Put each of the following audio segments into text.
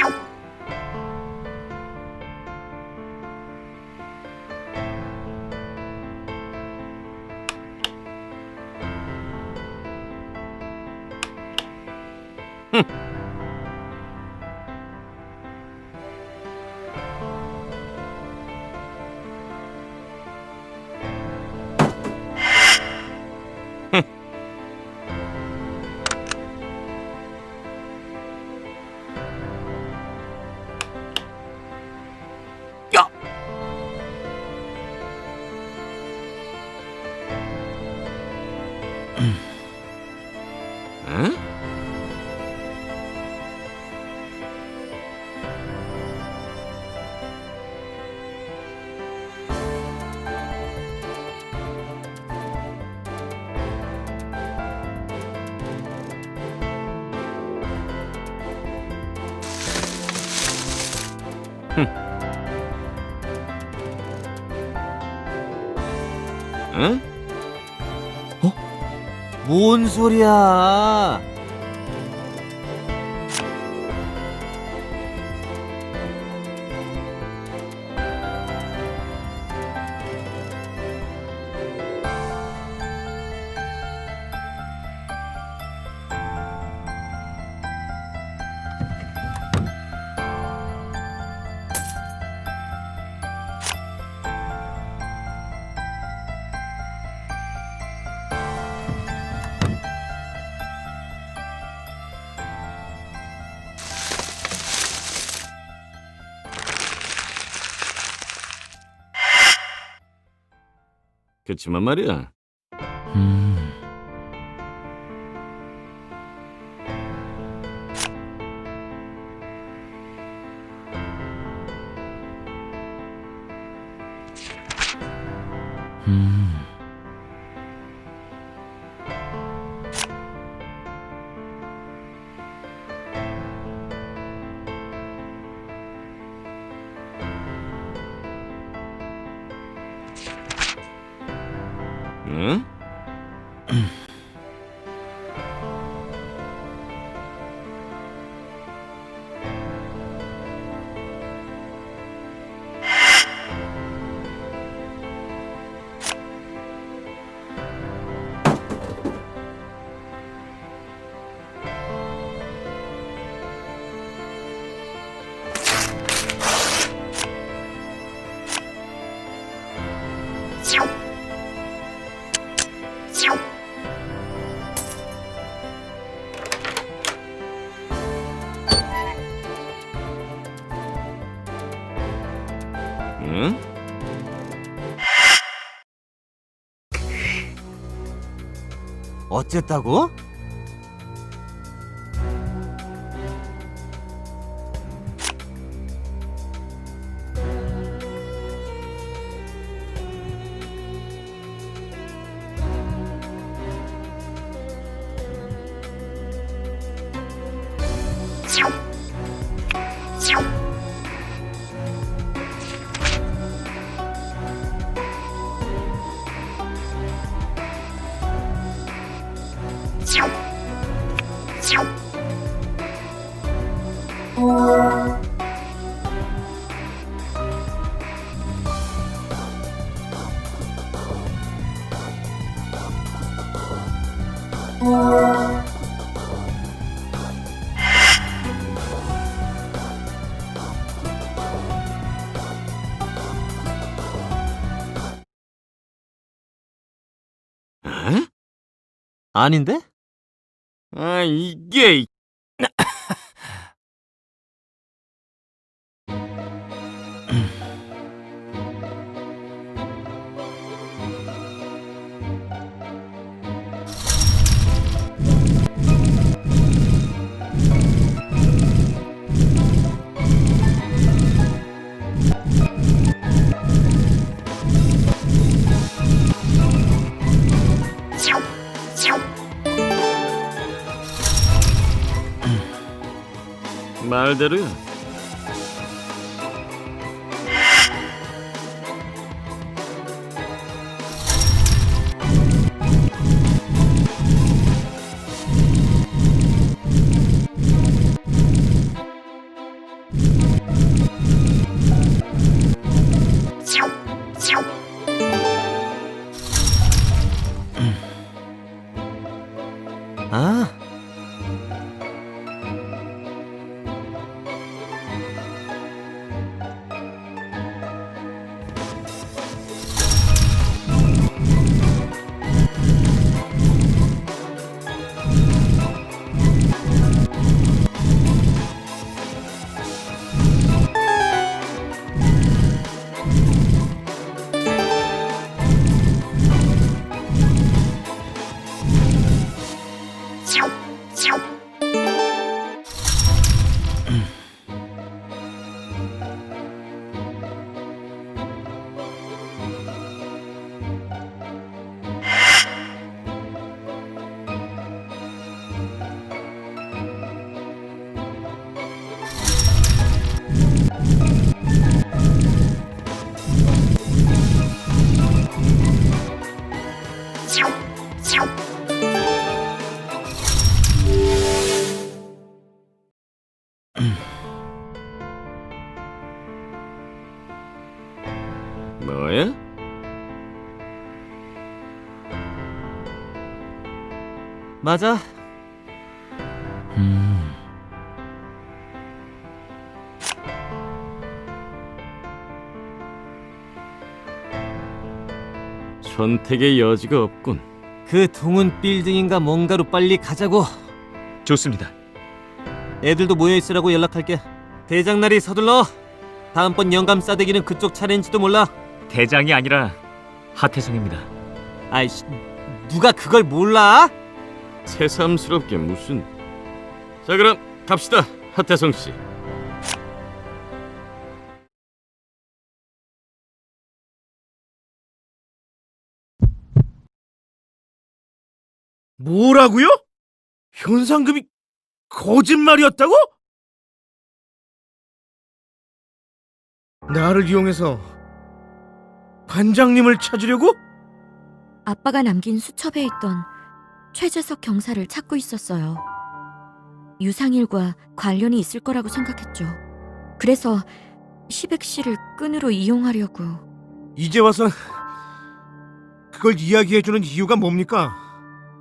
야! 응? 어? 뭔 소리야? 그치만 말이야. 음. 음. 응? 어쨌다고? 아닌데? 아 이게 이- 말대로야. 맞아. 음. 선택의 여지가 없군. 그 동은 빌딩인가 뭔가로 빨리 가자고. 좋습니다. 애들도 모여 있으라고 연락할게. 대장 날이 서둘러. 다음번 영감 싸대기는 그쪽 차례인지도 몰라. 대장이 아니라 하태성입니다. 아이씨, 누가 그걸 몰라? 새삼스럽게 무슨. 자 그럼 갑시다, 하태성 씨. 뭐라고요? 현상금이 거짓말이었다고? 나를 이용해서 관장님을 찾으려고? 아빠가 남긴 수첩에 있던 최재석 경사를 찾고 있었어요. 유상일과 관련이 있을 거라고 생각했죠. 그래서 시백 씨를 끈으로 이용하려고. 이제 와서 그걸 이야기해주는 이유가 뭡니까?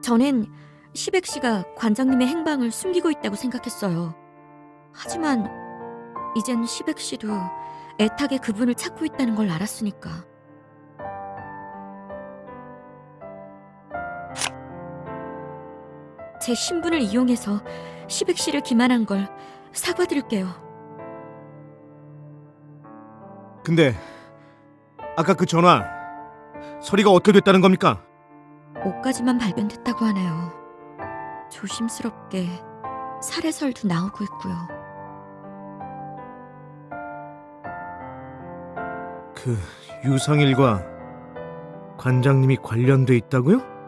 저는 시백 씨가 관장님의 행방을 숨기고 있다고 생각했어요. 하지만 이젠 시백 씨도 애타게 그분을 찾고 있다는 걸 알았으니까. 제 신분을 이용해서 시백 씨를 기만한 걸 사과드릴게요. 근데 아까 그 전화 서리가 어떻게 됐다는 겁니까? 옷까지만 발견됐다고 하네요. 조심스럽게 살해설도 나오고 있고요. 그 유상일과 관장님이 관련돼 있다고요?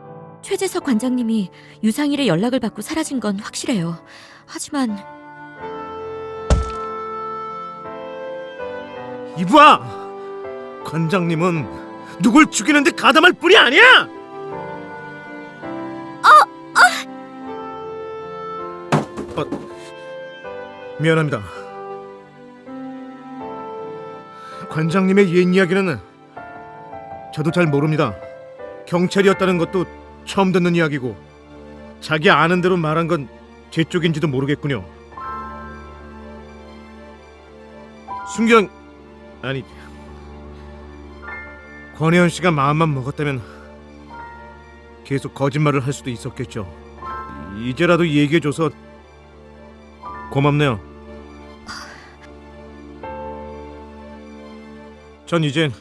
최재석 관장님이 유상일의 연락을 받고 사라진 건 확실해요. 하지만 이봐! 관장님은 누굴 죽이는데 가담할 뿐이 아니야! 어, 미안합니다. 관장님의 옛 이야기는 저도 잘 모릅니다. 경찰이었다는 것도 처음 듣는 이야기고 자기 아는 대로 말한 건 제 쪽인지도 모르겠군요. 순경 아니 권혜연 씨가 마음만 먹었다면 계속 거짓말을 할 수도 있었겠죠. 이제라도 얘기해줘서 고맙네요. 전 이젠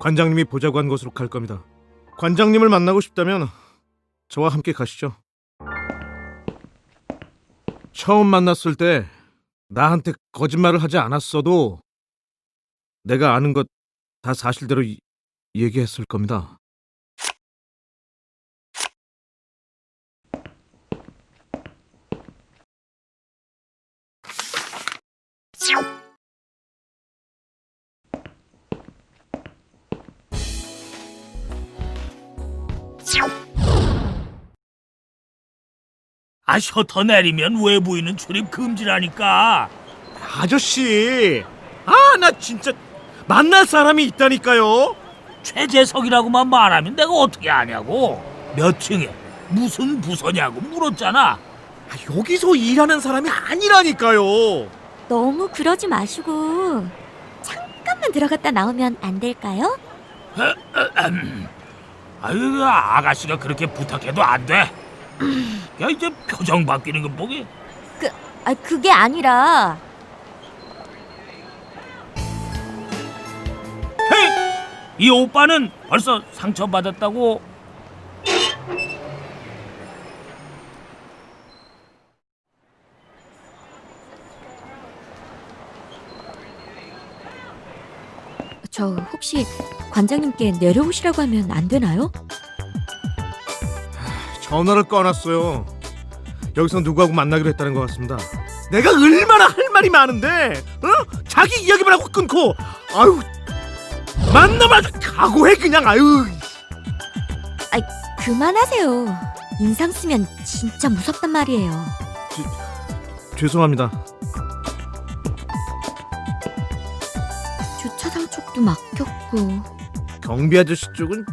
관장님이 보자고 한 곳으로 갈 겁니다. 관장님을 만나고 싶다면 저와 함께 가시죠. 처음 만났을 때 나한테 거짓말을 하지 않았어도 내가 아는 것 다 사실대로 이- 얘기했을 겁니다. 아 셔터 내리면 외부인은 출입 금지라니까. 아저씨, 아 나 진짜 만날 사람이 있다니까요. 최재석이라고만 말하면 내가 어떻게 아냐고. 몇 층에 무슨 부서냐고 물었잖아. 아, 여기서 일하는 사람이 아니라니까요. 너무 그러지 마시고 잠깐만 들어갔다 나오면 안 될까요? 아유 아가씨가 그렇게 부탁해도 안 돼. 야 이제 표정 바뀌는 거 보게. 그, 아 그게 아니라 헤이, 이 오빠는 벌써 상처 받았다고. 저 혹시 관장님께 내려오시라고 하면 안 되나요? 전화를 꺼놨어요. 여기서 누구하고 만나기로 했다는 것 같습니다. 내가 얼마나 할 말이 많은데, 어? 자기 이야기만 하고 끊고, 아유, 만나마자 각오해 그냥, 아유. 그만하세요. 인상 쓰면 진짜 무섭단 말이에요. 죄송합니다. 주차장 쪽도 막혔고 경비 아저씨 쪽은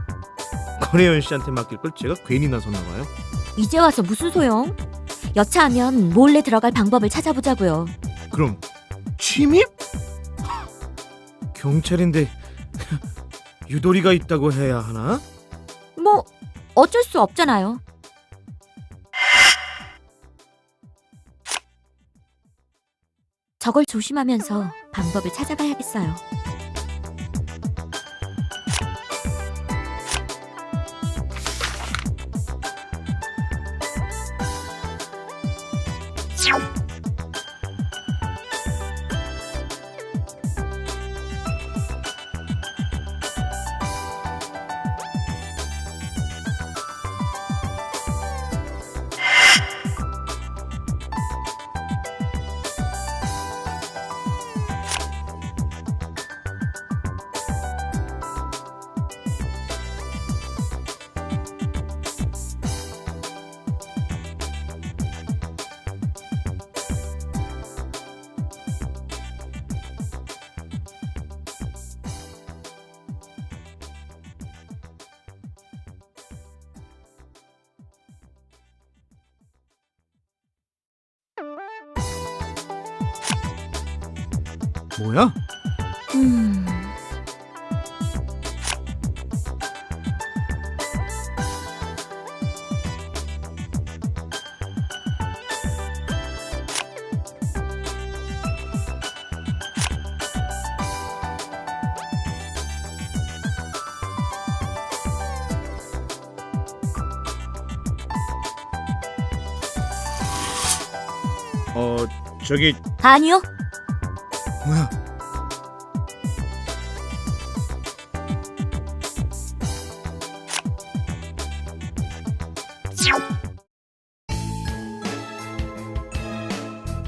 권혜연 씨한테 맡길 걸 제가 괜히 나섰나 봐요. 이제 와서 무슨 소용? 여차하면 몰래 들어갈 방법을 찾아보자고요. 그럼 침입? 경찰인데 유도리가 있다고 해야 하나? 뭐 어쩔 수 없잖아요. 저걸 조심하면서 방법을 찾아봐야겠어요. 뭐야? 음. 어 저기 아니요. 뭐야?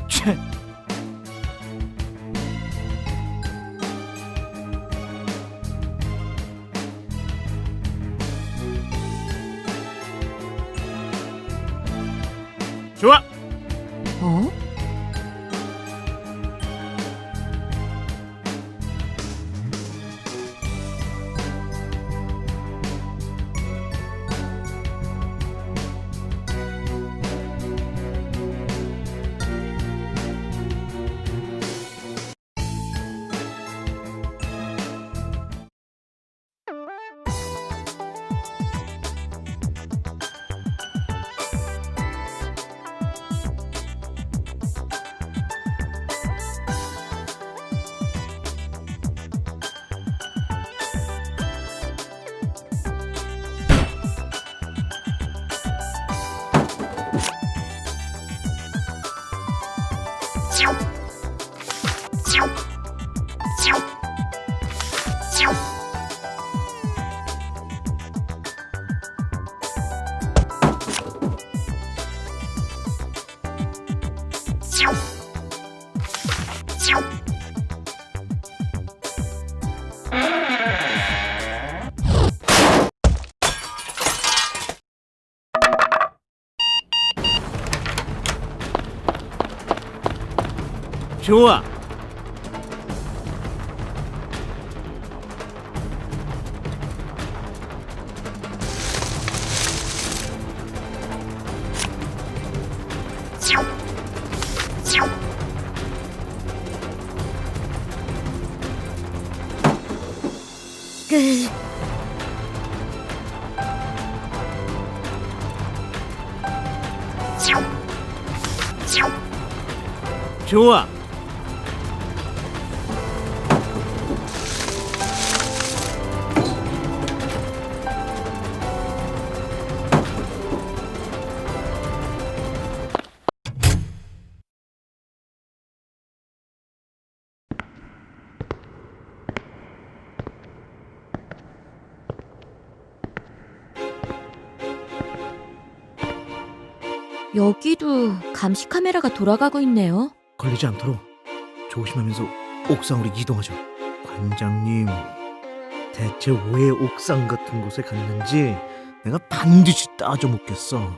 채. 좋아. 어? 좋아. 끝. 좋아. 여기도 감시 카메라가 돌아가고 있네요. 걸리지 않도록 조심하면서 옥상으로 이동하죠. 관장님, 대체 왜 옥상 같은 곳에 갔는지 내가 반드시 따져 묻겠어.